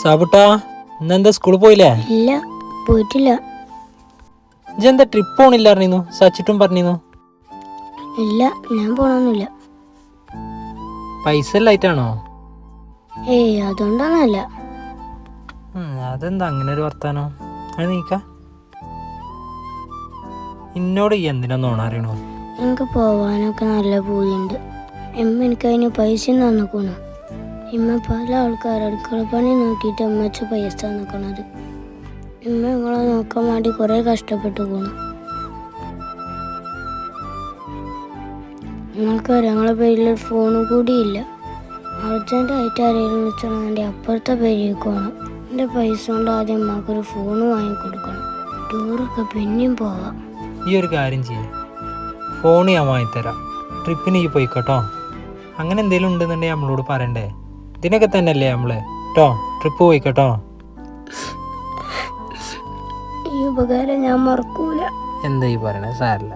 സാബുട്ടാ ഇന്നെന്താ സ്കൂളിൽ പോയില്ലേ? ഇല്ല പോയിട്ടില്ല. ഇജെന്താ ട്രിപ്പ് പോണില്ല പറഞ്ഞിരുന്നു? സച്ചിട്ടും പറഞ്ഞിരുന്നു? ഇല്ല ഞാൻ പോണൊന്നുമില്ല. പൈസ ഇല്ലായിട്ടാണോ? ഏയ് അതുകൊണ്ടൊന്നല്ല ഉം, അതെന്താ അങ്ങനെ ഒരു വർത്താനം? അത് നീക്ക. എന്നോട് ഈ എന്തിനാ നോണ അറിയണോ എനിക്ക് പോവാനൊക്കെ നല്ല പൂതിയുണ്ട്. എമ്മ എനിക്ക് അതിന് പൈസ തന്നിക്കണം. ഇമ്മ പല ആൾക്കാർ അടുക്കള പണി നോക്കിയിട്ട് അമ്മച്ച പൈസ നിൽക്കണത് ഇമ്മ ഞങ്ങളെ നോക്കാൻ വേണ്ടി കുറേ കഷ്ടപ്പെട്ടു പോണു. ഞങ്ങൾക്ക് ഞങ്ങളെ പേരിൽ ഫോൺ കൂടിയില്ല അർജന്റായിട്ട് ആരെങ്കിലും വെച്ചാൽ എന്റെ അപ്പുറത്തെ പേരിലേക്ക് പോകണം എന്റെ പൈസ കൊണ്ട് ആദ്യം അമ്മക്കൊരു ഫോൺ വാങ്ങിക്കൊടുക്കണം ടൂറൊക്കെ പിന്നെയും പോവാം. ഈ ഒരു കാര്യം ചെയ്യേ. ഫോൺ ഞാൻ വാങ്ങിത്തരാം. ട്രിപ്പിന് ഈ പോയിക്കോട്ടോ. അങ്ങനെ എന്തെങ്കിലും ഉണ്ടെന്നുണ്ടെങ്കിൽ നമ്മളോട് പറയണ്ടേ? ഇതിനൊക്കെ തന്നെയല്ലേ നമ്മൾ? കേട്ടോ ട്രിപ്പ് പോയി കേട്ടോ ഈ ഉപകാരം ഞാൻ മറക്കൂല. എന്താ ഈ പറയണേ? സാരില്ല.